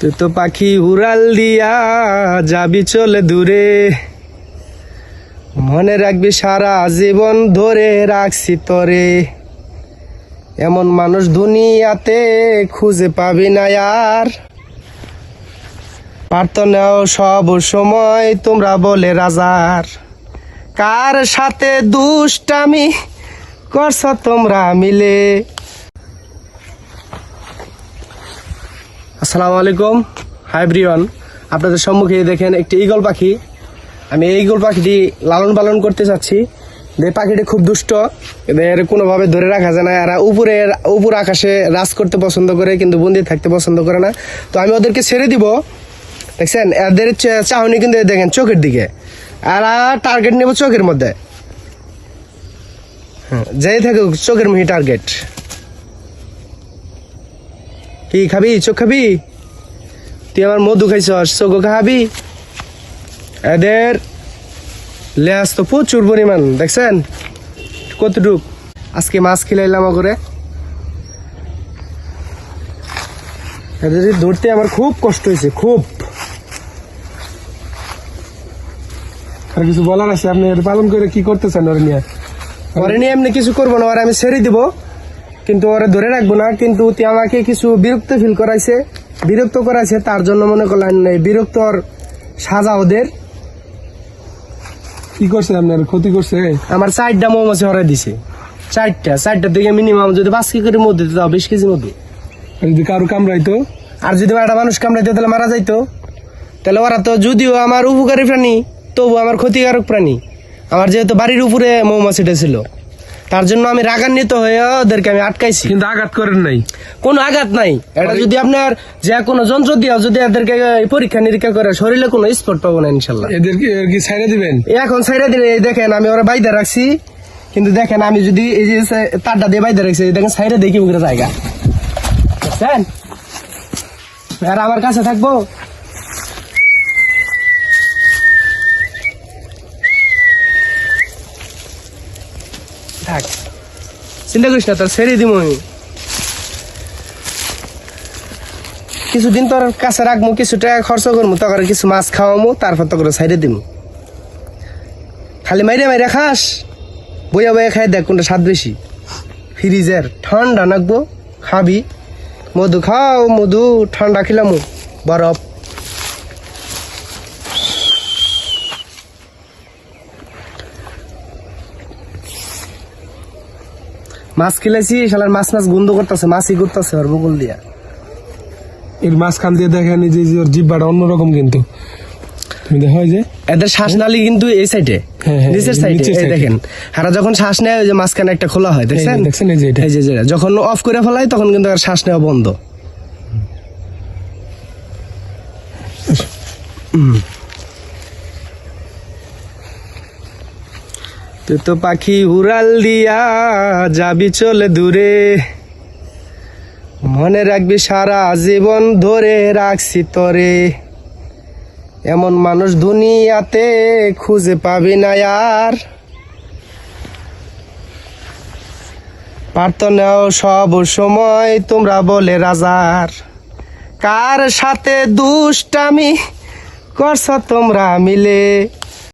তুই তো পাখি উড়াল দিয়া যাবি চলে দূরে। মনে রাখবি সারা জীবন ধরে রাখছি তরে। এমন মানুষ দুনিয়াতে খুঁজে পাবি না আর। প্রার্থনাও সব সময় তোমরা বলে রাজার। কার সাথে দুষ্টামি করছ তোমরা মিলে? আসসালামু আলাইকুম। হাই ব্রিয়ন আপনাদের সম্মুখে দেখেন একটি ইগল পাখি। আমি এই ইগল পাখিটি লালন পালন করতে চাচ্ছি যে পাখিটি খুব দুষ্ট। এদের কোনোভাবে ধরে রাখা যায় না। এরা উপরে উপর আকাশে রাজ করতে পছন্দ করে, কিন্তু বন্দি থাকতে পছন্দ করে না। তো আমি ওদেরকে ছেড়ে দিব। দেখছেন? এদের চাহনি কিন্তু দেখেন চোখের দিকে। এরা টার্গেট নেব চোখের মধ্যে। হ্যাঁ যেই থাকুক, চোখের মুহি টার্গেট কি খাবি? চোখ খাবি? তুই আমার মধু খাইছস, চোখ খাবি? এদের লেস তো প্রচুর পরিমাণ, দেখছেন? কতটুক? আজকে মাছ খিলাইলাম করে এদের ধরতে আমার খুব কষ্ট হয়েছে, খুব। আর কিছু বলার আছে? আপনি পালন করে কি করতেছেন ওরা নিয়ে? ওরা নিয়ে এমনি কিছু করব না, ওরা আমি ছেড়ে দিব। কিন্তু ওরা ধরে রাখব না কিন্তু আমাকে কিছু বিরক্ত ফিল করাইছে। বিরক্ত করাইছে তার জন্য মনে করলেন এই বিরক্তর সাজা ওদের। কি করছে আপনার? ক্ষতি করছে? আমার চারটা মৌমাছি হরাই দিছে। চারটা চারটা থেকে মিনিমাম যদি পাঁচ কেজি করে মধ্যে দিতে বিশ কেজি মধ্যে। আর যদি কারও কামড়াইতো? আর যদি একটা মানুষ কামড়াইতে তাহলে মারা যাইতো। তাহলে ওরা তো যদিও আমার উপকারী প্রাণী তবু আমার ক্ষতিকারক প্রাণী। আমার যেহেতু বাড়ির উপরে মৌমাছিটা ছিল। তার জন্য আমি রাগান্বিত হয়ে ওদেরকে আমি আটকাইছি। কিন্তু আঘাত করেন নাই? কোনো আঘাত নাই। এটা যদি আপনার যে কোনো যন্ত্র দিয়া যদি এদেরকে পরীক্ষা নিরীক্ষা করে শরীরে কোনো স্পট পাবো না ইনশাল্লাহ। এদেরকে কি ছাইড়ে দিবেন? এখন সাইডে দিলে এই দেখেন আমি ওরা বাইদা রাখছি। কিন্তু দেখেন আমি যদি এই যে তারটা দিয়ে বাইদা রাখছি দেখেন সাইডে দেখি মুখের জায়গা। বুঝছেন আর আমার কাছে থাকব? থাক। চিন্তা করিস না, তোর ছেড়ে দিব আমি। কিছুদিন তোর কাছে রাখব কিছু টাকা খরচ করব তখন কিছু মাছ খাওয়ামো, তারপর তো করে সাইডে দিব খালি মাইরে মাইরে খাস, বইয়া বইয়া খাই দেখ কোনটা স্বাদ বেশি। ফ্রিজের ঠান্ডা নাকবো, খাবি। মধু খাও, মধু ঠান্ডা খেলাম, বরফ। মাছ খেলেছি শালার মাছ মাছ গন্ধ করতেছে মাছই করতেছে ওর বকুল দিয়া। এর মাঝখান দিয়ে দেখেন যে ওর জিব্বাটা অন্যরকম কিন্তু। তুমি দেখা হয় যে। এদের শ্বাসনালী কিন্তু এই সাইডে হ্যাঁ, হ্যাঁ, নিচের সাইডে। দেখেন হারা যখন শ্বাস নেয় ওই যে মাঝখানে একটা খোলা হয় দেখছেন? যে দেখছেন এই যে এটা। এই যে যখন অফ করে ফেলায় তখন কিন্তু আর শ্বাস নেওয়া বন্ধ। তুই তো পাখি উড়াল দিয়া যাবি চলে দূরে। মনে রাখবি সারা জীবন ধরে রাখছি তরে। এমন মানুষ দুনিয়াতে খুঁজে পাবি না আর। প্রার্থনাও সব সময় তোমরা বলে রাজার। কার সাথে দুষ্টামি করছ তোমরা মিলে?